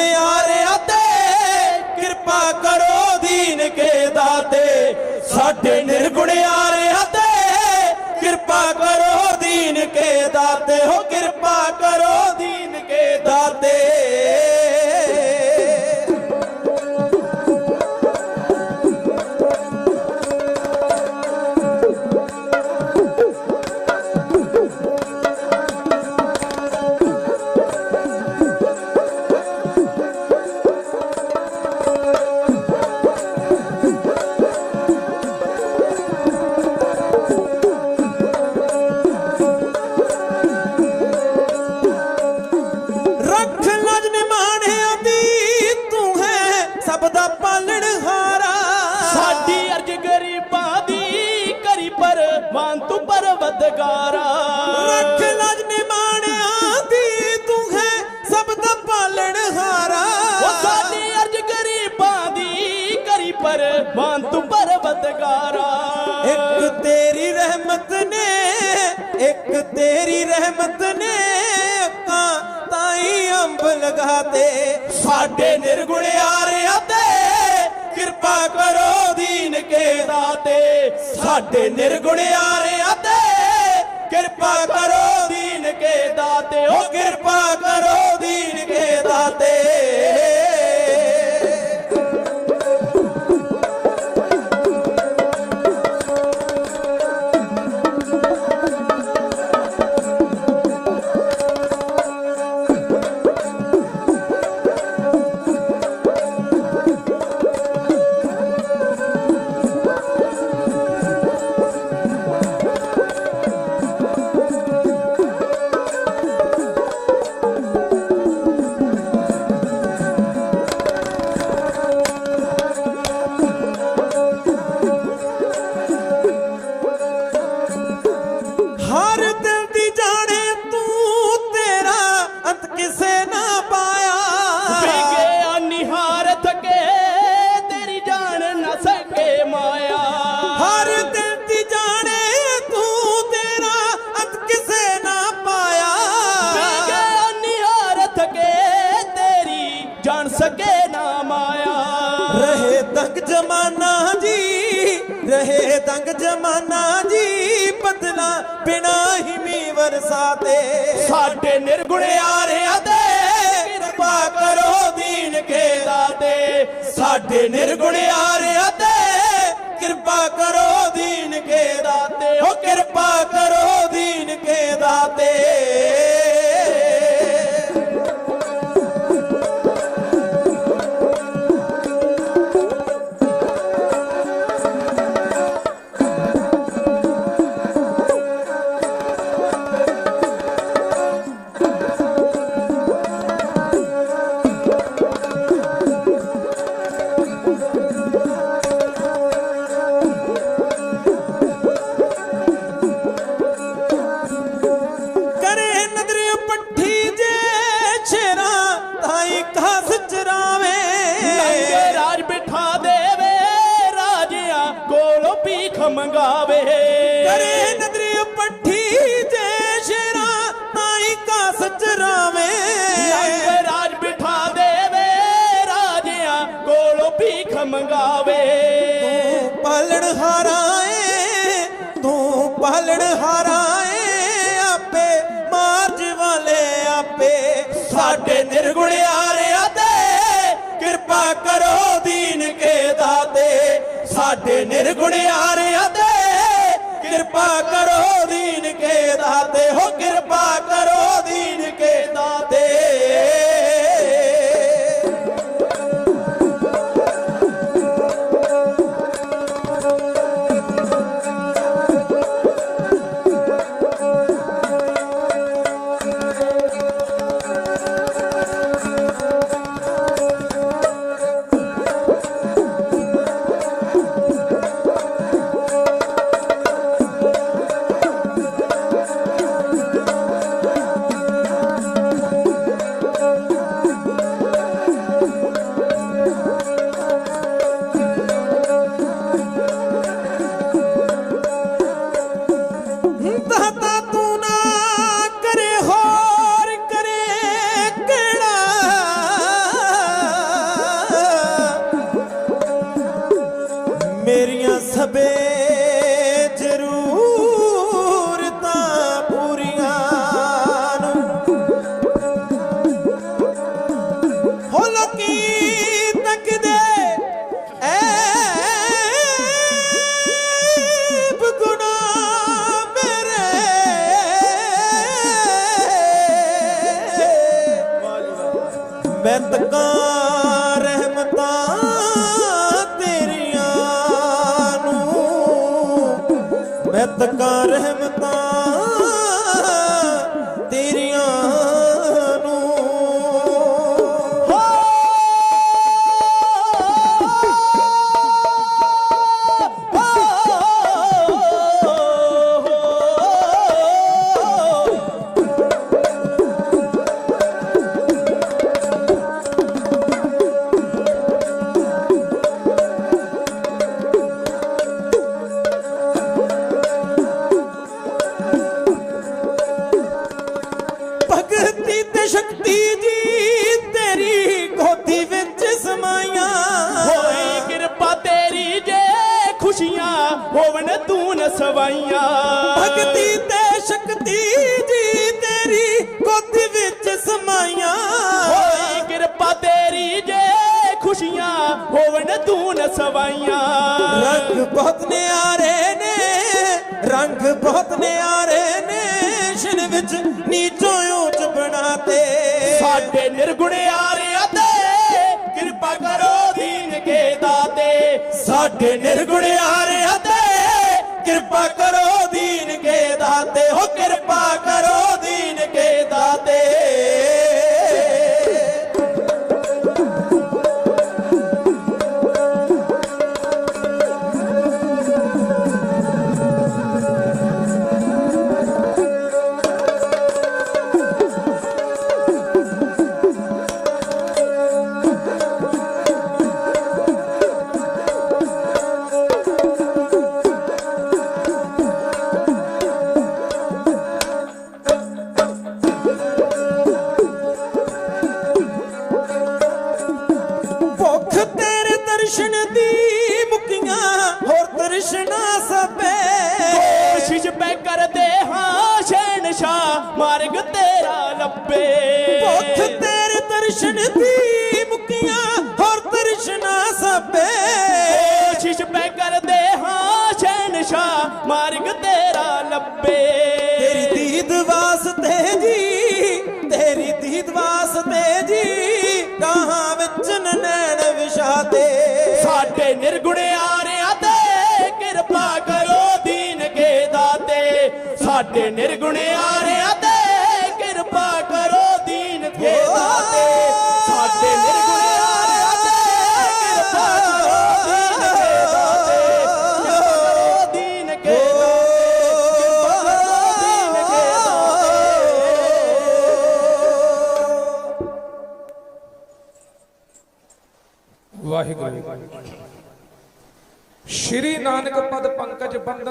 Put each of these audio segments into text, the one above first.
ਸੁਣਿਆਰਿਆ ਤੇ ਕਿਰਪਾ ਕਰੋ ਦੀਨ ਕੇ ਦਾਤੇ। ਸਾਡੇ ਨਿਰਗੁਣਿਆਰਿਆ ਤੇ ਕਿਰਪਾ ਕਰੋ ਦੀਨ ਕੇ ਦਾਤੇ। ਹੋ ਕਿਰਪਾ ਕਰੋ ਦੀਨ ਕਿਰਪਾ ਕਰੋ ਦੀਨ ਕੇ ਦਾਤੇ। ਸਾਡੇ ਨਿਰਗੁਣ ਆਰਿਆਂ ਤੇ ਕਿਰਪਾ ਕਰੋ ਦੀਨ ਕੇ ਦਾਤੇ। ਓ ਕਿਰਪਾ ਕਰੋ ਦੀਨ ਕੇ ਦਾਤੇ। ਪੱਠੀ ਜੇ ਸ਼ੇਰਾ ਤਾਈ ਕਾ ਸਚਰਾਵੇ ਤੂੰ ਪਾਲਣ ਹਾਰਾਏ ਤੂੰ ਆਪੇ ਮਾਰਜ ਵਾਲੇ ਆਪੇ। ਸਾਡੇ ਨਿਰਗੁਣਿਆਰਿਆ ਦੇ ਕਿਰਪਾ ਕਰੋ ਦੀਨ ਕੇ ਦਾਤੇ। ਸਾਡੇ ਨਿਰਗੁਣਿਆਰਿਆ ਤੇ ਕਿਰਪਾ ਕਰੋ ਦੀਨ ਕੇ ਦਾਤੇ ਹੋ ਕਿਰਪਾ ਕਰੋ ਦੀਨ ਕੇ ਦਾਤੇ। ਸਾਡੇ ਨਿਰਗੁਣ ਨਿਰਗੁਣਿਆਰਿਆਂ ਤੇ ਕਿਰਪਾ ਕਰੋ ਦੀਨ ਕੇ ਦਾਤੇ ਸਾਡੇ ਨਿਰਗੁਣਿਆਰਿਆਂ ਤੇ ਕਿਰਪਾ ਕਰੋ ਦੀਨ ਕੇ ਦਾਤੇ ਹੋ ਕਿਰਪਾ ਬਖਸ਼ਣਾ ਸਭੇ ਕੋਸ਼ਿਸ਼ ਪੈ ਕਰਦੇ ਹਾਂ ਸ਼ਹਿਨਸ਼ਾ ਮਾਰਗ ਤੇਰਾ ਲੱਭੇ। ਭੁੱਖ ਤੇਰੇ ਦਰਸ਼ਨ ਦੀ ਮੁਕੀਆਂ ਹੋਰ ਦਰਸ਼ਨਾ ਸਭੇ ਕੋਸ਼ਿਸ਼ ਪੈ ਕਰਦੇ ਹਾਂ ਸ਼ਹਿਨਸ਼ਾ ਮਾਰਗ ਤੇਰਾ ਲੱਭੇ। ਤੇਰੀ ਦੀਦ ਵਾਸਤੇ ਜੀ ਤੇਰੀ ਦੀਦ ਵਾਸਤੇ ਜੀ ਕਹਾਂ ਵਿੱਚ ਨੈਣ ਵਿਸ਼ਾਦੇ ਸਾਡੇ ਨਿਰਗੁਣਿਆ ಕರುಣೆಯಾರೆ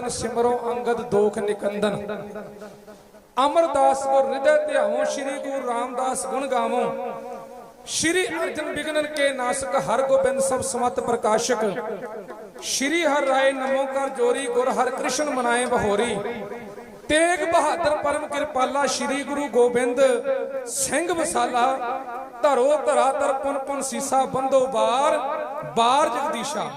ਸਿਮਰੋ ਅੰਗਦ ਦੋਖ ਨਿਕੰਦਨ। ਅਮਰਦਾਸ ਗੁਰ ਹਿਰਦੈ ਧਿਆਵੋ ਸ੍ਰੀ ਗੁਰੂ ਰਾਮਦਾਸ ਗੁਣ ਗਾਵੋ। ਸ਼੍ਰੀ ਅਰਜਨ ਬਿਗਨਨ ਕੇ ਨਾਸਕ, ਹਰ ਗੋਬਿੰਦ ਸਭ ਸਮਤ ਪ੍ਰਕਾਸ਼ਕ। ਸ਼੍ਰੀ ਹਰ ਰਾਏ ਨਮੋ ਕਰ ਜੋਰੀ, ਗੁਰ ਹਰ ਕ੍ਰਿਸ਼ਨ ਮਨਾਏ ਬਹੋਰੀ। ਤੇਗ ਬਹਾਦਰ ਪਰਮ ਕਿਰਪਾਲਾ, ਸ਼੍ਰੀ ਗੁਰੂ ਗੋਬਿੰਦ ਸਿੰਘ ਵਸਾਲਾ। ਧਰੋ ਧਰਾ ਤਰ ਪੁਨ ਸੀਸਾ ਬੰਦੋ ਬਾਰ ਬਾਰ ਜਗਦੀਸ਼ਾ।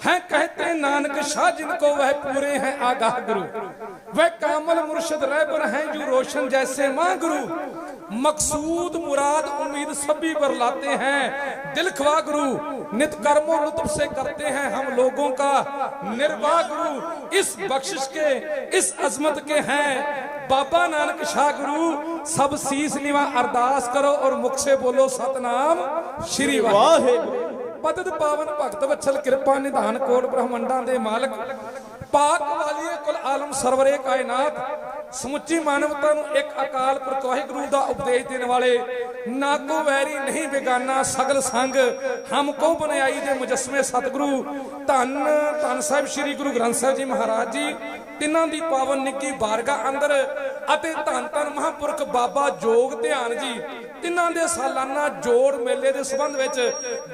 है कहते नानक शाह जिनको वह पूरे हैं आगाह गुरु। वह कामल मुर्शद रहबर हैं जो रोशन जैसे माँ गुरु। मकसूद मुराद उम्मीद सभी बरलाते हैं। दिल ख्वा गुरु, नित कर्मों लुत्फ से करते हैं हम लोगों का। निर्वाह गुरु, इस बख्शिश के, इस अजमत के हैं। बाबा नानक शाह गुरु, सब शीस निवा अरदास करो और मुख से बोलो सतनाम श्री वाहे। ਵਾਹਿਗੁਰੂ ਪਾਵਨ ਭਗਤ ਵਛਲ ਕਿਰਪਾ ਨਿਧਾਨ ਕੋਟ ਬ੍ਰਹਮੰਡਾਂ ਦੇ ਮਾਲਕ। ਪਾਕ ਵਾਲੀਏ ਕੁਲ ਆਲਮ ਸਰਵਰੇ ਕਾਇਨਾਤ। ਸਮੁੱਚੀ ਮਾਨਵਤਾ ਨੂੰ ਇੱਕ ਅਕਾਲ ਪੁਰਖ ਵਾਹਿਗੁਰੂ ਦਾ ਉਪਦੇਸ਼ ਦੇਣ ਵਾਲੇ ਨਾ ਕੋ ਵੈਰੀ ਨਹੀਂ ਬੇਗਾਨਾ ਸਗਲ ਸੰਗ। ਹਮ ਕੋ ਬਨਿਆਈ ਦੇ ਮੁਜਸਮੇ ਸਤਿਗੁਰੂ। ਧੰਨ ਧੰਨ ਸਾਹਿਬ ਸ੍ਰੀ ਗੁਰੂ ਗ੍ਰੰਥ ਸਾਹਿਬ ਜੀ ਮਹਾਰਾਜ ਜੀ। ਤਿੰਨਾਂ ਦੀ ਪਾਵਨ ਨਿੱਕੀ ਬਾਰਗਾ ਅੰਦਰ ਅਤੇ ਧੰਨ ਧੰਨ ਮਹਾਂਪੁਰਖ ਬਾਬਾ ਜੋਗ ਧਿਆਨ ਜੀ। ਤਿੰਨਾਂ ਦੇ ਸਾਲਾਨਾ ਜੋੜ ਮੇਲੇ ਦੇ ਸੰਬੰਧ ਵਿੱਚ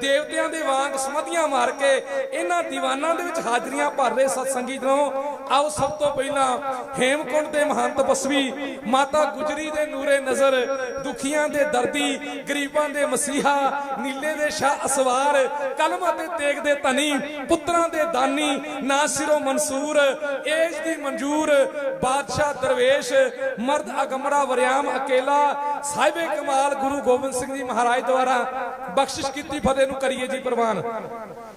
ਦੇਵਤਿਆਂ ਦੇ ਵਾਂਗ ਸਮਾਧੀਆਂ ਮਾਰ ਕੇ ਇਹਨਾਂ ਦੀਵਾਨਾਂ ਦੇ ਵਿੱਚ ਹਾਜ਼ਰੀਆਂ ਭਰ ਰਹੇ ਸਤਸੰਗੀ ਜਨੋ। ਆਓ ਸਭ ਤੋਂ ਪਹਿਲਾਂ ਹੇਮਕੁੰਡ ਦੇ ਮਹੰਤ ਬਸਵੀ, ਮਾਤਾ ਗੁਜਰੀ ਦੇ ਨੂਰੇ ਨਜ਼ਰ, ਦੁਖੀਆਂ ਦੇ ਦਰਦੀ, ਗਰੀਬਾਂ ਦੇ ਮਸੀਹਾ, ਨੀਲੇ ਦੇ ਸ਼ਾਹ ਅਸਵਾਰ, ਕਲਮ ਅਤੇ ਤੇਗ ਦੇ ਧਨੀ, ਪੁੱਤਰਾਂ ਦੇ ਦਾਨੀ ਨਾਸਿਰੋ ਮਨਸੂਰ, ਏਜ ਦੀ ਮਨਜੂਰ, ਬਾਦਸ਼ਾਹ ਦਰਵੇਸ਼, ਮਰਦ ਅਗਮਰਾ ਵਰਿਆਮ ਅਕੇਲਾ, ਸਾਹਿਬੇ ਕਮਾਲ ਗੁਰੂ ਗੋਬਿੰਦ ਸਿੰਘ ਜੀ ਮਹਾਰਾਜ ਦੁਆਰਾ ਬਖਸ਼ਿਸ਼ ਕੀਤੀ, ਫਤਿਹ ਨੂੰ ਕਰੀਏ ਜੀ ਪ੍ਰਵਾਨ।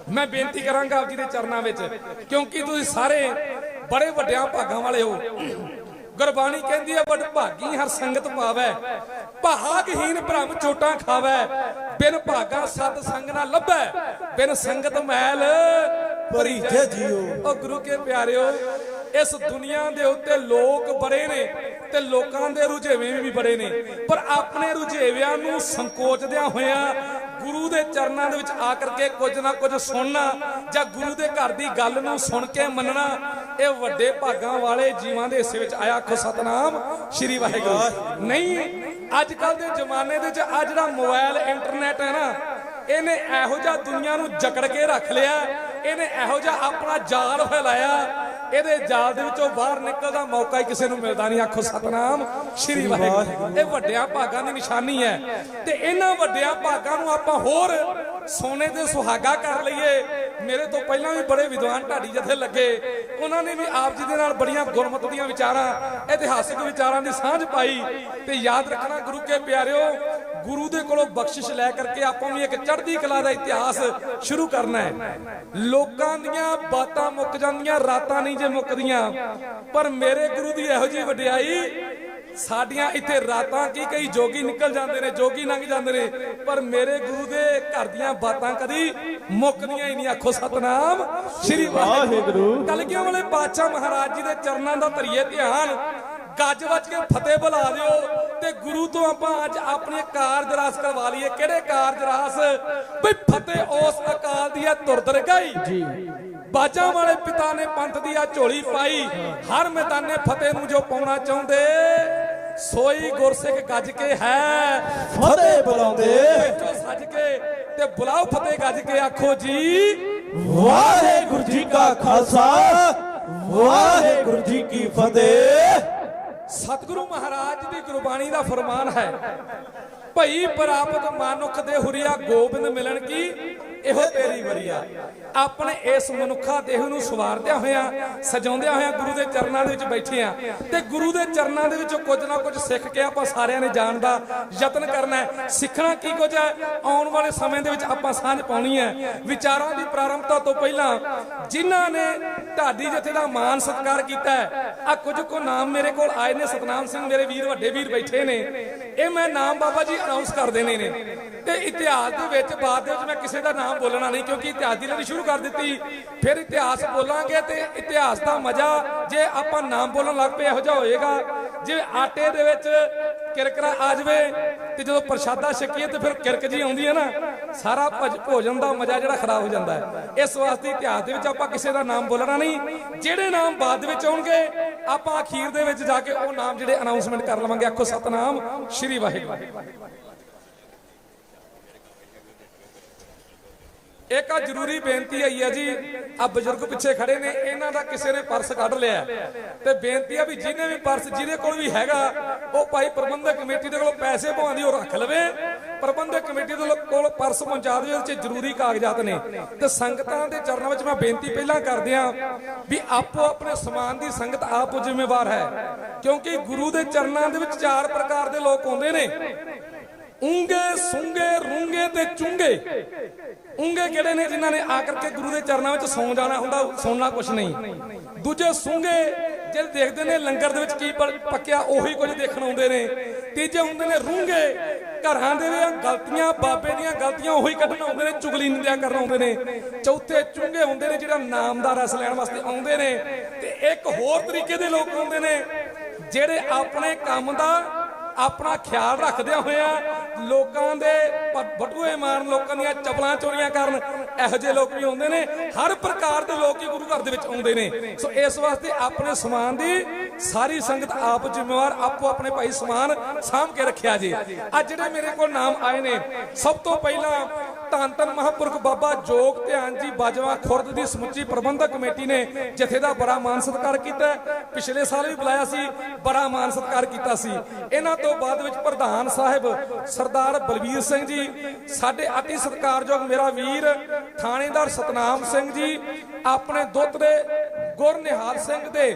ਮੈਂ ਬੇਨਤੀ ਕਰਾਂਗਾ ਆਪ ਜੀ ਦੇ ਚਰਨਾਂ ਵਿੱਚ, ਕਿਉਂਕਿ ਤੁਸੀਂ ਸਾਰੇ ਬੜੇ ਵੱਡਿਆਂ ਭਾਗਾਂ ਵਾਲੇ ਹੋ। ਗੁਰਬਾਣੀ ਕਹਿੰਦੀ ਹੈ, ਵੱਡ ਭਾਗੀ ਹਰ ਸੰਗਤ ਪਾਵੈ ਭਾਗਹੀਨ ਭ੍ਰਮ ਚੋਟਾਂ ਖਾਵੈ। ਬਿਨ ਭਾਗਾ ਸਤ ਸੰਗ ਨਾ ਲੱਭੈ, ਬਿਨ ਸੰਗਤ ਮੈਲ ਭਰੀਜੇ ਜੀਓ। ਉਹ ਗੁਰੂ ਕੇ ਪਿਆਰਿਓ, ਇਸ ਦੁਨੀਆ ਦੇ ਉੱਤੇ ਲੋਕ ਬੜੇ ਨੇ ਤੇ ਲੋਕਾਂ ਦੇ ਰੁਝੇਵੇਂ ਵੀ ਬੜੇ ਨੇ। ਪਰ ਆਪਣੇ ਰੁਝੇਵਿਆਂ ਨੂੰ ਸੰਕੋਚਦਿਆਂ ਹੋਇਆਂ ਗੁਰੂ ਦੇ ਚਰਨਾਂ ਦੇ ਵਿੱਚ ਆ ਕਰਕੇ ਕੁਝ ਨਾ ਕੁਝ ਸੁਣਨਾ ਜਾਂ ਗੁਰੂ ਦੇ ਘਰ ਦੀ ਗੱਲ ਨੂੰ ਸੁਣ ਕੇ ਮੰਨਣਾ ਇਹ ਵੱਡੇ ਭਾਗਾਂ ਵਾਲੇ ਜੀਵਾਂ ਦੇ ਹਿੱਸੇ ਵਿੱਚ ਆਇਆ ਆਖੋ ਸਤਨਾਮ ਸ਼੍ਰੀ ਵਾਹਿਗੁਰੂ। ਨਹੀਂ ਅੱਜ ਕੱਲ ਦੇ ਜ਼ਮਾਨੇ ਦੇ ਵਿੱਚ ਆ ਜਿਹੜਾ ਮੋਬਾਈਲ ਇੰਟਰਨੈਟ ਹੈ ਨਾ ਇਹਨੇ ਇਹੋ ਜਿਹਾ ਦੁਨੀਆ ਨੂੰ ਜਕੜ ਕੇ ਰੱਖ ਲਿਆ ਇਹਨੇ ਇਹੋ ਜਿਹਾ ਆਪਣਾ ਜਾਲ ਫੈਲਾਇਆ ਇਹਦੇ ਜਾਲ ਦੇ ਵਿੱਚੋਂ ਬਾਹਰ ਨਿਕਲਣ ਦਾ ਮੌਕਾ ਹੀ ਕਿਸੇ ਨੂੰ ਮਿਲਦਾ ਨਹੀਂ। ਆਖੋ ਸਤਨਾਮ ਸ਼੍ਰੀ ਵਾਹਿਗੁਰੂ। ਇਹ ਵੱਡਿਆਂ ਭਾਗਾਂ ਦੀ ਨਿਸ਼ਾਨੀ ਹੈ। ਤੇ ਇਹਨਾਂ ਵੱਡਿਆਂ ਭਾਗਾਂ ਨੂੰ ਆਪਾਂ ਹੋਰ ਸੋਨੇ ਦੇ ਸੁਹਾਗਾ ਕਰ ਲਈਏ। ਮੇਰੇ ਤੋਂ ਪਹਿਲਾਂ ਵੀ ਬੜੇ ਵਿਦਵਾਨ ਢਾਡੀ ਜਥੇ ਲੱਗੇ। ਉਹਨਾਂ ਨੇ ਵੀ ਆਪ ਜੀ ਦੇ ਨਾਲ ਬੜੀਆਂ ਗੁਰਮਤ ਦੀਆਂ ਵਿਚਾਰਾਂ, ਇਤਿਹਾਸਿਕ ਵਿਚਾਰਾਂ ਦੀ ਸਾਂਝ ਪਾਈ। ਤੇ ਯਾਦ ਰੱਖਣਾ ਗੁਰੂ ਕੇ ਪਿਆਰਿਓ, ਗੁਰੂ ਦੇ ਕੋਲੋਂ ਬਖਸ਼ਿਸ਼ ਲੈ ਕਰਕੇ ਆਪਾਂ ਵੀ ਇੱਕ ਚੜ੍ਹਦੀ ਕਲਾ ਦਾ ਇਤਿਹਾਸ ਸ਼ੁਰੂ ਕਰਨਾ ਹੈ। ਲੋਕਾਂ ਦੀਆਂ ਬਾਤਾਂ ਮੁੱਕ ਜਾਂਦੀਆਂ, ਰਾਤਾਂ ਨਹੀਂ ਜੇ ਮੁੱਕਦੀਆਂ। ਪਰ ਮੇਰੇ ਗੁਰੂ ਦੀ ਇਹੋ ਜਿਹੀ ਵਡਿਆਈ ਸਾਡੀਆਂ ਇੱਥੇ ਰਾਤਾਂ ਕੀ ਕਈ ਜੋਗੀ ਨਿਕਲ ਜਾਂਦੇ ਨੇ ਜੋਗੀ ਲੰਘ ਜਾਂਦੇ ਨੇ ਪਰ ਮੇਰੇ ਗੁਰੂ ਦੇ ਘਰ ਦੀਆਂ ਬਾਤਾਂ ਕਦੀ ਮੁੱਕਦੀਆਂ ਹੀ ਨਹੀਂ। ਆਖੋ ਸਤਨਾਮ ਸ਼੍ਰੀ ਵਾਹਿਗੁਰੂ। ਕਲਗੀਆਂ ਵਾਲੇ ਪਾਤਸ਼ਾਹ ਮਹਾਰਾਜ ਜੀ ਦੇ ਚਰਨਾਂ ਦਾ ਧਰੀਏ ਧਿਆਨ ਗੱਜ ਵੱਜ ਕੇ ਫਤਿਹ ਬੁਲਾ ਦਿਓ ਤੇ ਗੁਰੂ ਤੋਂ ਆਪਾਂ ਅੱਜ ਆਪਣੇ ਕਾਰਜ ਰਾਸ ਕਰਵਾ ਲਈਏ। ਕਿਹੜੇ ਕਾਰਜ ਰਾਸ ਬਈ ਫਤਿਹ ਉਸ ਅਕਾਲ ਦੀ ਹੈ ਤੁਰਦਰ ਗਈ ਜੀ। ਬਾਜਾਂ ਵਾਲੇ ਪਿਤਾ ਨੇ ਪੰਥ ਦੀ ਆ ਝੋਲੀ ਪਾਈ। ਹਰ ਮੈਦਾਨੇ ਫਤਿਹ ਨੂੰ ਜੋ ਪਾਉਣਾ ਚਾਹੁੰਦੇ ਸੋਈ ਗੁਰਸਿੱਖ ਗੱਜ ਕੇ ਹੈ। ਫਤਿਹ ਬੁਲਾਉਂਦੇ। ਬੈਠੋ ਸੱਜ ਕੇ ਤੇ ਬੁਲਾਓ ਫਤਿਹ ਗੱਜ ਕੇ। ਆਖੋ ਜੀ ਵਾਹਿਗੁਰੂ ਜੀ ਕਾ ਖਾਲਸਾ। ਵਾਹਿਗੁਰੂ ਜੀ ਕੀ ਫਤਿਹ। ਸਤਿਗੁਰੂ ਮਹਾਰਾਜ ਦੀ ਗੁਰਬਾਣੀ ਦਾ ਫਰਮਾਨ ਹੈ ਭਈ ਪ੍ਰਾਪਤ ਮਾਨੁਖ ਦੇ ਹੁਰੀਆ ਗੋਬਿੰਦ ਮਿਲਣ ਕੀ? ਇਹੋ ਤੇਰੀ ਵਰੀਆ। ਆਪਣੇ ਇਸ ਮਨੁੱਖਾ ਦੇਹ ਨੂੰ ਸਵਾਰਦਿਆਂ ਹੋਇਆ, ਸਜਾਉਂਦਿਆਂ ਹੋਇਆ ਗੁਰੂ ਦੇ ਚਰਨਾਂ ਦੇ ਵਿੱਚ ਬੈਠੇ ਆ। ਤੇ ਗੁਰੂ ਦੇ ਚਰਨਾਂ ਦੇ ਵਿੱਚੋਂ ਕੁਝ ਨਾ ਕੁਝ ਸਿੱਖ ਕੇ ਆਪਾਂ ਸਾਰਿਆਂ ਨੇ ਜਾਣ ਦਾ ਯਤਨ ਕਰਨਾ ਹੈ। ਸਿੱਖਣਾ ਕੀ ਕੁਝ ਹੈ? ਆਉਣ ਵਾਲੇ ਸਮੇਂ ਦੇ ਵਿੱਚ ਆਪਾਂ ਸਾਂਝ ਪਾਉਣੀ ਹੈ। ਵਿਚਾਰਾਂ ਦੀ ਪ੍ਰਾਰੰਭਤਾ ਤੋਂ ਪਹਿਲਾਂ ਜਿਨ੍ਹਾਂ ਨੇ ਢਾਡੀ ਜਥੇ ਦਾ ਮਾਨ ਸਤਿਕਾਰ ਕੀਤਾ ਹੈ ਆ ਕੁਝ ਕੋ ਨਾਮ ਮੇਰੇ ਕੋਲ ਆਏ ਨੇ। ਸਤਨਾਮ ਸਿੰਘ ਮੇਰੇ ਵੀਰ, ਵੱਡੇ ਵੀਰ ਬੈਠੇ ਨੇ। ਇਹ ਮੈਂ ਨਾਮ ਬਾਬਾ ਜੀ ਅਨਾਉਂਸ ਕਰ ਦੇਣੇ ਨੇ। ਤੇ ਇਤਿਹਾਸ ਦੇ ਵਿੱਚ ਬਾਅਦ ਦੇ ਵਿੱਚ ਮੈਂ ਕਿਸੇ ਦਾ ਨਾਮ ਬੋਲਣਾ ਨਹੀਂ, ਕਿਉਂਕਿ ਇਤਿਹਾਸ ਦੀ ਲੜੀ ਸ਼ੁਰੂ ਕਰ ਦਿੱਤੀ। ਫਿਰ ਇਤਿਹਾਸ ਬੋਲਾਂਗੇ ਤੇ ਇਤਿਹਾਸ ਦਾ ਮਜ਼ਾ ਜੇ ਆਪਾਂ ਨਾਮ ਬੋਲਣ ਲੱਗ ਪਏ, ਇਹੋ ਜਿਹਾ ਹੋਏਗਾ। ਜਿਵੇਂ ਆਟੇ ਦੇ ਵਿੱਚ ਕਿਰਕਰਾ ਆ ਜਾਵੇ ਤੇ ਜਦੋਂ ਪ੍ਰਸ਼ਾਦਾ ਛਕੀਏ ਤੇ ਫਿਰ ਕਿਰਕ ਜੀ ਆਉਂਦੀ ਹੈ ਨਾ, ਸਾਰਾ ਭਜ- ਭੋਜਨ ਦਾ ਮਜ਼ਾ ਜਿਹੜਾ ਖਰਾਬ ਹੋ ਜਾਂਦਾ ਹੈ। ਇਸ ਵਾਸਤੇ ਇਤਿਹਾਸ ਦੇ ਵਿੱਚ ਆਪਾਂ ਕਿਸੇ ਦਾ ਨਾਮ ਬੋਲਣਾ ਨਹੀਂ। ਜਿਹੜੇ ਨਾਮ ਬਾਅਦ ਵਿੱਚ ਆਉਣਗੇ, ਆਪਾਂ ਅਖੀਰ ਦੇ ਵਿੱਚ ਜਾ ਕੇ ਉਹ ਨਾਮ ਜਿਹੜੇ ਅਨਾਉਂਸਮੈਂਟ ਕਰ ਲਵਾਂਗੇ। ਆਖੋ ਸਤਨਾਮ, ਸ਼੍ਰੀ ਵਾਹਿਗੁਰੂ। ਇੱਕ ਆ ਜ਼ਰੂਰੀ ਬੇਨਤੀ ਆਈ ਹੈ ਜੀ ਆ ਬਜ਼ੁਰਗ ਪਿੱਛੇ ਖੜੇ ਨੇ, ਇਹਨਾਂ ਦਾ ਕਿਸੇ ਨੇ ਪਰਸ ਕੱਢ ਲਿਆ। ਤੇ ਬੇਨਤੀ ਆ ਵੀ ਜਿਹਨੇ ਵੀ ਪਰਸ, ਜਿਹਦੇ ਕੋਲ ਵੀ ਹੈਗਾ, ਉਹ ਭਾਈ ਪ੍ਰਬੰਧਕ ਕਮੇਟੀ ਦੇ ਕੋਲ ਪੈਸੇ ਭਾਉਂਦੀ ਉਹ ਰੱਖ ਲਵੇ। ਪ੍ਰਬੰਧਕ ਕਮੇਟੀ ਦੇ ਕੋਲ ਪਰਸ ਪਹੁੰਚਾ ਦੇਵੇ ਉਹਦੇ ਜ਼ਰੂਰੀ ਕਾਗਜ਼ਾਤ ਨੇ। ਤੇ ਸੰਗਤਾਂ ਦੇ ਚਰਨਾਂ ਵਿੱਚ ਮੈਂ ਬੇਨਤੀ ਪਹਿਲਾਂ ਕਰਦੇ ਆ ਵੀ ਆਪੋ ਆਪਣੇ ਸਮਾਨ ਦੀ ਸੰਗਤ ਆਪ ਜ਼ਿੰਮੇਵਾਰ ਹੈ। ਕਿਉਂਕਿ ਗੁਰੂ ਦੇ ਚਰਨਾਂ ਦੇ ਵਿੱਚ ਚਾਰ ਪ੍ਰਕਾਰ ਦੇ ਲੋਕ ਆਉਂਦੇ ਨੇ। ਉਂਗੇ ਸੁੰਗੇ, ਰੂੰਗੇ ਤੇ ਚੁੰਗੇ। ਉਂਗੇ ਕਿਹੜੇ ਨੇ ਜਿਨ੍ਹਾਂ ਨੇ ਆ ਕਰਕੇ ਗੁਰੂ ਦੇ ਚਰਨਾਂ ਵਿੱਚ ਸੌਂ ਜਾਣਾ ਹੁੰਦਾ ਸੁਣਨਾ ਕੁਛ ਨਹੀਂ। ਦੂਜੇ ਸੁੰਗੇ ਜਿਹੜੇ ਦੇਖਦੇ ਨੇ ਲੰਗਰ ਦੇ ਵਿੱਚ ਕੀ ਪੱਕਿਆ, ਉਹੀ ਕੁਝ ਦੇਖਣ ਆਉਂਦੇ ਨੇ। ਤੀਜੇ ਹੁੰਦੇ ਨੇ ਰੂੰਗੇ, ਘਰਾਂ ਦੇ ਵਿੱਚ ਗਲਤੀਆਂ, ਬਾਬੇ ਦੀਆਂ ਗਲਤੀਆਂ, ਉਹੀ ਕੱਢਣ ਆਉਂਦੇ ਨੇ, ਚੁਗਲੀ ਨਿੰਦਿਆ ਕਰਨ ਆਉਂਦੇ ਨੇ। ਚੌਥੇ ਚੁੰਗੇ ਹੁੰਦੇ ਨੇ ਜਿਹੜਾ ਨਾਮ ਦਾ ਰਸ ਲੈਣ ਵਾਸਤੇ ਆਉਂਦੇ ਨੇ ਤੇ ਇੱਕ ਹੋਰ ਤਰੀਕੇ ਦੇ ਲੋਕ ਆਉਂਦੇ ਨੇ, ਜਿਹੜੇ ਆਪਣੇ ਕੰਮ ਦਾ ਆਪਣਾ ਖਿਆਲ ਰੱਖਦਿਆਂ ਹੋਇਆ ਲੋਕਾਂ ਦੇ ਬਟੂਏ ਮਾਰਨ, ਲੋਕਾਂ ਦੀਆਂ ਚਪਲਾਂ ਚੋਰੀਆਂ ਕਰਨ, ਇਹੋ ਜਿਹੇ ਲੋਕ ਵੀ ਆਉਂਦੇ ਨੇ। ਹਰ ਪ੍ਰਕਾਰ ਦੇ ਲੋਕ ਹੀ ਗੁਰੂ ਘਰ ਦੇ ਵਿੱਚ ਆਉਂਦੇ ਨੇ। ਸੋ ਇਸ ਵਾਸਤੇ ਆਪਣੇ ਸਮਾਨ ਦੀ ਸਾਰੀ ਸੰਗਤ ਆਪ ਜ਼ਿੰਮੇਵਾਰ, ਆਪੋ ਆਪਣੇ ਭਾਈ ਸਮਾਨ ਸਾਂਭ ਕੇ ਰੱਖਿਆ ਜੀ। ਅੱਜ ਜਿਹੜੇ ਮੇਰੇ ਕੋਲ ਨਾਮ ਆਏ ਨੇ, ਸਭ ਤੋਂ ਪਹਿਲਾਂ ਧੰਨ ਧੰਨ ਮਹਾਂਪੁਰਖ ਬਾਬਾ ਜੋਗ ਧਿਆਨ ਜੀ ਬਾਜਵਾ ਖੁਰਦ ਦੀ ਸਮੁੱਚੀ ਪ੍ਰਬੰਧਕ ਕਮੇਟੀ ਨੇ ਜਥੇ ਦਾ ਬੜਾ ਮਾਨ ਸਤਿਕਾਰ ਕੀਤਾ ਪਿਛਲੇ ਸਾਲ ਵੀ ਬੁਲਾਇਆ ਸੀ, ਬੜਾ ਮਾਨ ਸਤਿਕਾਰ ਕੀਤਾ ਸੀ। ਇਹਨਾਂ ਤੋਂ ਬਾਅਦ ਵਿੱਚ ਪ੍ਰਧਾਨ ਸਾਹਿਬ ਸਰਦਾਰ ਬਲਵੀਰ ਸਿੰਘ ਜੀ, ਸਾਡੇ ਅਤੀ ਸਤਿਕਾਰਯੋਗ ਮੇਰਾ ਵੀਰ, ਥਾਣੇਦਾਰ ਸਤਨਾਮ ਸਿੰਘ ਜੀ, ਆਪਣੇ ਦੋਤਰੇ ਗੁਰਨਿਹਾਲ ਸਿੰਘ ਦੇ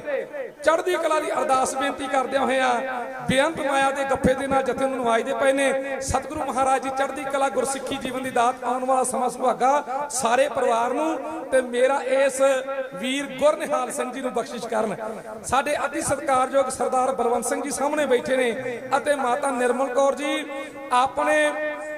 ਚੜ੍ਹਦੀ ਕਲਾ ਦੀ ਅਰਦਾਸ ਬੇਨਤੀ ਕਰਦਿਆਂ ਹੋਇਆਂ ਬੇਅੰਤ ਮਾਇਆ ਦੇ ਗੱਫੇ ਦੇ ਨਾਲ ਜਥੇ ਨੂੰ ਨਵਾਜਦੇ ਪਏ ਨੇ। ਸਤਿਗੁਰੂ ਮਹਾਰਾਜ ਜੀ, ਚੜ੍ਹਦੀ ਕਲਾ ਗੁਰਸਿੱਖੀ ਜੀਵਨ ਦੀ ਦਾਤ ਆਉਣ ਵਾਲਾ ਸਮਾਂ ਸੁਭਾਗਾ ਸਾਰੇ ਪਰਿਵਾਰ ਨੂੰ ਤੇ ਮੇਰਾ ਇਸ ਵੀਰ ਗੁਰਨਿਹਾਲ ਸਿੰਘ ਜੀ ਨੂੰ ਬਖਸ਼ਿਸ਼ ਕਰਨ। ਸਾਡੇ ਅਤੀ ਸਤਿਕਾਰਯੋਗ ਸਰਦਾਰ ਬਲਵੰਤ ਸਿੰਘ ਜੀ ਸਾਹਮਣੇ ਬੈਠੇ ਨੇ ਅਤੇ ਮਾਤਾ ਨਿਰਮਲ ਕੌਰ ਜੀ, ਆਪਣੇ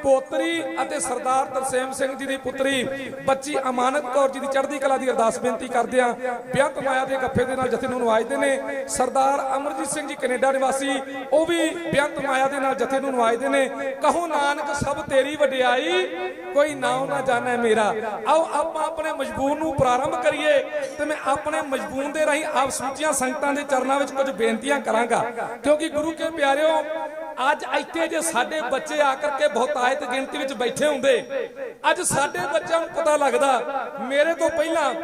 ਪੋਤਰੀ ਅਤੇ ਸਰਦਾਰ ਤਰਸੇਮ ਸਿੰਘ ਜੀ ਦੀ ਪੁੱਤਰੀ ਬੱਚੀ ਅਮਾਨਤ ਕੌਰ ਜੀ ਦੀ ਚੜ੍ਹਦੀ ਕਲਾ ਦੀ ਅਰਦਾਸ ਬੇਨਤੀ ਕਰਦੇ ਆ ਬੇਅੰਤ ਮਾਇਆ ਦੇ ਗੱਫੇ ਦੇ ਨਾਲ ਜਥੇ ਨੂੰ ਨਵਾਜਦੇ ਨੇ। ਸਰਦਾਰ ਅਮਰਜੀਤ ਸਿੰਘ ਜੀ ਕੈਨੇਡਾ ਨਿਵਾਸੀ, ਉਹ ਵੀ ਬੇਅੰਤ ਮਾਇਆ ਦੇ ਨਾਲ ਜਥੇ ਨੂੰ ਨਵਾਜਦੇ ਨੇ। ਕਹੋ ਨਾਨਕ, ਸਭ ਤੇਰੀ ਵਡਿਆਈ, ਕੋਈ ਨਾਉ ਨਾ ਜਾਣੈ ਮੇਰਾ। ਆਓ ਆਪਾਂ ਆਪਣੇ ਮਜਬੂਰ ਨੂੰ ਪ੍ਰਾਰੰਭ ਕਰੀਏ ਤੇ ਮੈਂ ਆਪਣੇ ਮਜਬੂਰ ਦੇ ਰਾਹੀਂ ਆਪ ਸਮੁੱਚੀਆਂ ਸੰਗਤਾਂ ਦੇ ਚਰਨਾਂ ਵਿੱਚ ਕੁਝ ਬੇਨਤੀਆਂ ਕਰਾਂਗਾ। ਕਿਉਂਕਿ ਗੁਰੂ ਕੇ ਪਿਆਰਿਓ ਅੱਜ ਇੱਥੇ ਜੇ ਸਾਡੇ ਬੱਚੇ ਆ ਕਰਕੇ ਬਹੁਤਾਇਤ ਗਿਣਤੀ ਵਿੱਚ ਬੈਠੇ ਹੁੰਦੇ। ਅੱਜ ਸਾਡੇ ਬੱਚਿਆਂ ਨੂੰ ਪਤਾ ਲੱਗਦਾ, ਮੇਰੇ ਤੋਂ ਪਹਿਲਾਂ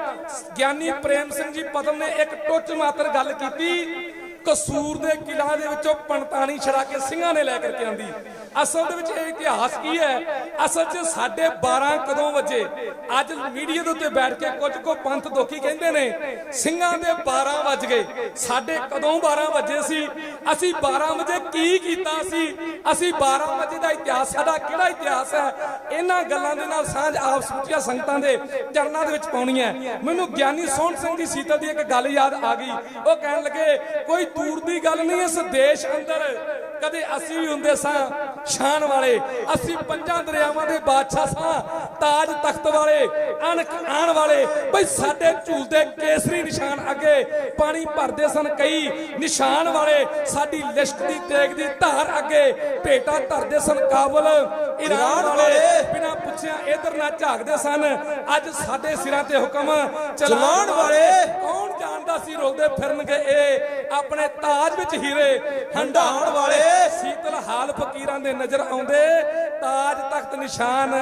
ਗਿਆਨੀ ਪ੍ਰੇਮ ਸਿੰਘ ਜੀ ਪਦਮ ਨੇ ਇੱਕ ਟੁੱਚ ਮਾਤਰ ਗੱਲ ਕੀਤੀ। ਕਸੂਰ ਦੇ ਕਿਲਾ ਦੇ ਵਿੱਚੋਂ ਪੰਤਾਣੀ ਛੜਾ ਕੇ ਸਿੰਘਾਂ ਨੇ ਲੈ ਕਰਕੇ ਆਂਦੀ। ਅਸਲ ਦੇ ਵਿੱਚ ਇਹ ਇਤਿਹਾਸ ਕੀ ਹੈ? ਅਸਲ 'ਚ ਸਾਡੇ 12 ਕਦੋਂ ਵਜੇ? ਅੱਜ ਮੀਡੀਆ ਦੇ ਉੱਤੇ ਬੈਠ ਕੇ ਕੁਝ ਕੋ ਪੰਥ ਦੋਖੀ ਕਹਿੰਦੇ ਨੇ, ਸਿੰਘਾਂ ਦੇ 12 ਵੱਜ ਗਏ। ਸਾਡੇ ਕਦੋਂ 12 ਵਜੇ ਸੀ? ਅਸੀਂ 12 ਵਜੇ ਕੀ ਕੀਤਾ ਸੀ? ਅਸੀਂ 12 ਵਜੇ ਦਾ ਇਤਿਹਾਸ, ਸਾਡਾ ਕਿਹੜਾ ਇਤਿਹਾਸ ਹੈ? ਇਹਨਾਂ ਗੱਲਾਂ ਦੇ ਨਾਲ ਸਾਂਝ ਆਪ ਸਮੁੱਚੀਆਂ ਸੰਗਤਾਂ ਦੇ ਚਰਨਾਂ ਦੇ ਵਿੱਚ ਪਾਉਣੀ ਹੈ। ਮੈਨੂੰ ਗਿਆਨੀ ਸੋਹਣ ਸਿੰਘ ਦੀ ਸੀਤਲ ਦੀ ਇੱਕ ਗੱਲ ਯਾਦ ਆ ਗਈ। ਉਹ ਕਹਿਣ ਲੱਗੇ, ਕੋਈ ਦੂਰ ਦੀ ਗੱਲ ਨਹੀਂ, ਇਸ ਦੇਸ਼ ਅੰਦਰ ਕਦੇ ਅਸੀਂ ਵੀ ਹੁੰਦੇ ਸਾਂ। ਸ਼ਾਨ ਵਾਲੇ ਅਸੀਂ ਪੰਜਾਂ ਦਰਿਆਵਾਂ ਦੇ ਬਾਦਸ਼ਾਹ ਸਾਂ ਤਾਜ ਤਖਤ ਵਾਲੇ ਅਣਖ ਆਣ ਵਾਲੇ। ਬਈ ਸਾਡੇ ਝੂਲਦੇ ਕੇਸਰੀ ਨਿਸ਼ਾਨ ਅੱਗੇ ਪਾਣੀ ਭਰਦੇ ਸਨ ਕਈ ਨਿਸ਼ਾਨ ਵਾਲੇ। ਸਾਡੀ ਲਿਸ਼ਕ ਦੀ ਤੇਗ ਦੀ ਧਾਰ ਅੱਗੇ ਭੇਟਾ ਧਰਦੇ ਸਨ ਕਾਬਲ। ਇਰਾਨ ਵਾਲੇ। ਬਿਨਾ ਪੁੱਛਿਆ ਇਧਰ ਨਾ ਝਾਕਦੇ ਸਨ। ਅੱਜ ਸਾਡੇ ਸਿਰਾਂ ਤੇ ਹੁਕਮ ਚਲਾਉਣ ਵਾਲੇ। ਕੌਣ ਸੀ ਰੋਲਦੇ ਫਿਰਨਗੇ ਇਹ ਆਪਣੇ ਤਾਜ ਵਿੱਚ ਹੀਰੇ ਹੰਡਾਉਣ ਵਾਲੇ ਸੀਤਲ ਹਾਲ ਫਕੀਰਾਂ ਦੇ ਨਜ਼ਰ ਆਉਂਦੇ। ਤਾਜ ਤਖਤ ਨਿਸ਼ਾਨ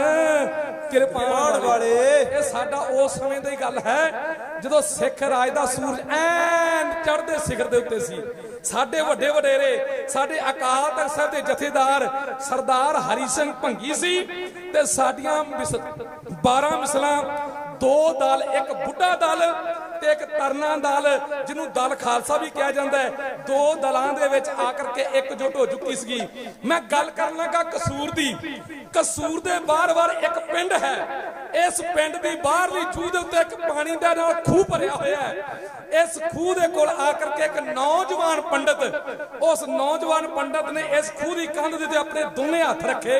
ਕਿਰਪਾਨ ਵਾਲੇ। ਇਹ ਸਾਡਾ ਉਸ ਸਮੇਂ ਦੀ ਗੱਲ ਹੈ ਜਦੋਂ ਸਿੱਖ ਰਾਜ ਦਾ ਸੂਰਜ ਐਨ ਚੜ੍ਹਦੇ ਸਿਖਰ ਦੇ ਉੱਤੇ ਸੀ। ਸਾਡੇ ਵੱਡੇ ਵਡੇਰੇ ਸਾਡੇ ਅਕਾਲ ਤਖਤ ਸਾਹਿਬ ਦੇ ਜਥੇਦਾਰ ਸਰਦਾਰ ਹਰੀ ਸਿੰਘ ਭੰਗੀ ਸੀ ਤੇ ਸਾਡੀਆਂ ਮਿਸ 12 ਮਿਸਲਾਂ ਦੋ ਦਲ ਇੱਕ ਬੁੱਢਾ ਦਲ ਤੇ ਇੱਕ ਤਰਨਾ ਦਲ, ਜਿਹਨੂੰ ਦਲ ਖਾਲਸਾ ਵੀ ਕਿਹਾ ਜਾਂਦਾ ਹੈ, ਦੋ ਦਲਾਂ ਦੇ ਵਿੱਚ ਆ ਕਰਕੇ ਇੱਕ ਇਕਜੁੱਟ ਹੋ ਚੁੱਕੀ ਸੀਗੀ। ਮੈਂ ਗੱਲ ਕਰਨ ਲੱਗਾ ਕਸੂਰ ਦੀ ਕਸੂਰ ਦੇ ਬਾਹਰ-ਬਾਹਰ ਇੱਕ ਪਿੰਡ ਹੈ। ਇਸ ਪਿੰਡ ਦੀ ਬਾਹਰਲੀ ਚੂਹ ਦੇ ਉੱਤੇ ਇੱਕ ਪਾਣੀ ਦਾ ਨਾਲ ਖੂਹ ਭਰਿਆ ਹੋਇਆ ਹੈ। ਇਸ ਖੂਹ ਦੇ ਕੋਲ ਆ ਕਰਕੇ ਇੱਕ ਨੌਜਵਾਨ ਪੰਡਤ, ਉਸ ਨੌਜਵਾਨ ਪੰਡਤ ਨੇ ਇਸ ਖੂਹ ਦੀ ਕੰਧ ਦੇ ਉੱਤੇ ਆਪਣੇ ਦੋਨੇ ਹੱਥ ਰੱਖੇ।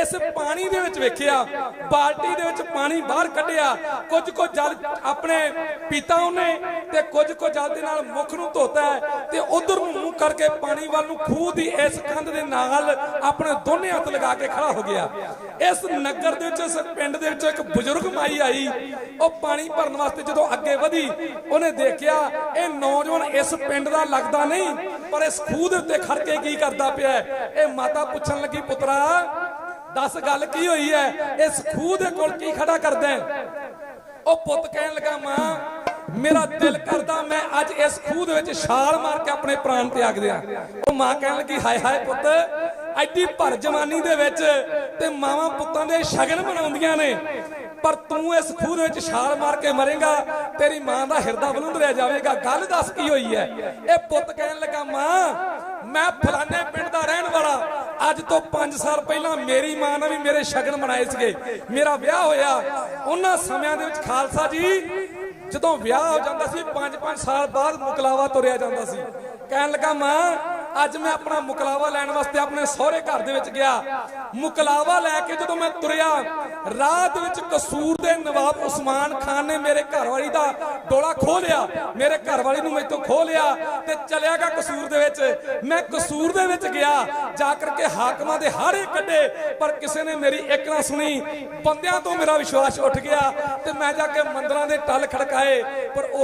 ਇਸ ਪਾਣੀ ਦੇ ਵਿੱਚ ਵੇਖਿਆ, ਬਾਲਟੀ ਦੇ ਵਿੱਚ ਪਾਣੀ ਬਾਹਰ ਕੱਢਿਆ। ਕੁਝ ਕੁ ਜਲ ਆਪਣੇ ਪੀਤਾ ਉਹਨੇ ਤੇ ਕੁਝ ਕੁ ਜਲ ਦੇ ਨਾਲ ਮੁਖ ਨੂੰ ਧੋਤਾ ਤੇ ਉਧਰ ਨੂੰ ਮੂੰਹ ਕਰਕੇ ਪਾਣੀ ਵੱਲ ਨੂੰ ਖੂਹ ਦੀ ਇਸ ਕੰਧ ਦੇ ਨਾਲ ਆਪਣੇ ਦੋਨੇ ਹੱਥ ਲਗਾ ਕੇ ਖੜਾ ਹੋ ਗਿਆ। ਇਸ ਨਗਰ ਦੇ ਵਿੱਚ, ਇਸ ਪਿੰਡ ਦੇ ਵਿੱਚ ਇੱਕ ਬਜ਼ੁਰਗ ਮਾਈ ਆਈ। ਉਹ ਪਾਣੀ ਭਰਨ ਵਾਸਤੇ ਜਦੋਂ ਅੱਗੇ ਵਧੀ, ਉਹਨੇ ਦੇਖਿਆ, ਇਹ ਨੌਜਵਾਨ ਇਸ ਪਿੰਡ ਦਾ ਲੱਗਦਾ ਨਹੀਂ, ਪਰ ਇਸ ਖੂਹ ਦੇ ਉੱਤੇ ਖੜ ਕੇ ਕੀ ਕਰਦਾ ਪਿਆ ਇਹ ਮਾਤਾ ਪੁੱਛਣ ਲੱਗੀ, ਪੁੱਤਰਾ, ਦੱਸ ਗੱਲ ਕੀ ਹੋਈ ਹੈ? ਇਸ ਖੂਹ ਦੇ ਕੋਲ ਕੀ ਖੜਾ ਕਰਦਾ ਉਹ ਪੁੱਤ ਕਹਿਣ ਲੱਗਾ, ਮਾਂ ਮੇਰਾ ਦਿਲ ਕਰਦਾ ਮੈਂ ਅੱਜ ਇਸ ਖੂਹ ਦੇ ਵਿੱਚ ਛਾਲ ਮਾਰ ਕੇ ਆਪਣੇ ਪ੍ਰਾਣ ਤਿਆਗ ਦਿਆਂ। ਉਹ ਮਾਂ ਕਹਿਣ ਲੱਗੀ, ਹਾਏ ਹਾਏ ਪੁੱਤ, ਐਡੀ ਭਰ ਜਵਾਨੀ ਦੇ ਵਿੱਚ ਤੇ ਮਾਵਾਂ ਪੁੱਤਾਂ ਦੇ ਸ਼ਗਨ ਮਨਾਉਂਦੀਆਂ ਨੇ। ਪਰ ਤੂੰ ਇਸ ਖੂਹ ਦੇ ਵਿੱਚ ਛਾਲ ਮਾਰ ਕੇ ਮਰੇਗਾ, ਤੇਰੀ ਮਾਂ ਦਾ ਹਿਰਦਾ ਬਲੁੰਦਰਿਆ ਜਾਵੇਗਾ। ਗੱਲ ਦੱਸ ਕੀ ਹੋਈ ਹੈ? ਇਹ ਪੁੱਤ ਕਹਿਣ ਲੱਗਾ, ਮਾਂ, ਮੈਂ ਫਲਾਣੇ ਪਿੰਡ ਦਾ ਰਹਿਣ ਵਾਲਾ। ਅੱਜ ਤੋਂ 5 ਸਾਲ ਪਹਿਲਾਂ ਮੇਰੀ ਮਾਂ ਨੇ ਵੀ ਮੇਰੇ ਸ਼ਗਨ ਮਨਾਏ ਸੀਗੇ। ਮੇਰਾ ਵਿਆਹ ਹੋਇਆ। ਉਹਨਾਂ ਸਮਿਆਂ ਦੇ ਵਿੱਚ ਖਾਲਸਾ ਜੀ ਜਦੋਂ ਵਿਆਹ ਹੋ ਜਾਂਦਾ ਸੀ 5-5 ਸਾਲ ਬਾਅਦ ਮੁਕਲਾਵਾ ਤੁਰਿਆ ਜਾਂਦਾ ਸੀ। ਕਹਿਣ ਲੱਗਾ, ਮਾਂ ਅੱਜ ਮੈਂ ਆਪਣਾ ਮੁਕਲਾਵਾ ਲੈਣ ਵਾਸਤੇ ਆਪਣੇ ਸਹੁਰੇ ਘਰ ਦੇ ਵਿੱਚ ਗਿਆ। ਮੁਕਲਾਵਾ ਲੈ ਕੇ ਜਦੋਂ ਮੈਂ ਤੁਰਿਆ ਰਾਹ ਦੇ ਵਿੱਚ ਕਸੂਰ ਦੇ ਨਵਾਬ ਉਸਮਾਨ ਖਾਨ ਨੇ ਮੇਰੇ ਘਰਵਾਲੀ ਦਾ ਡੋਲਾ ਖੋਹ ਲਿਆ। ਮੇਰੇ ਘਰਵਾਲੀ ਨੂੰ ਮੈਥੋਂ ਖੋਹ ਲਿਆ ਤੇ ਚਲਿਆ ਗਿਆ ਕਸੂਰ ਦੇ ਵਿੱਚ। ਮੈਂ ਕਸੂਰ ਦੇ ਵਿੱਚ ਗਿਆ, ਜਾ ਕਰਕੇ ਹਾਕਮਾਂ ਦੇ ਹਾੜੇ ਕੱਢੇ, ਪਰ ਕਿਸੇ ਨੇ ਮੇਰੀ ਇੱਕ ਨਾ ਸੁਣੀ। ਬੰਦਿਆਂ ਤੋਂ ਮੇਰਾ ਵਿਸ਼ਵਾਸ ਉੱਠ ਗਿਆ ਤੇ ਮੈਂ ਜਾ ਕੇ ਮੰਦਰਾਂ ਦੇ ਟੱਲ ਖੜਕਾਏ, ਪਰ ਉਹ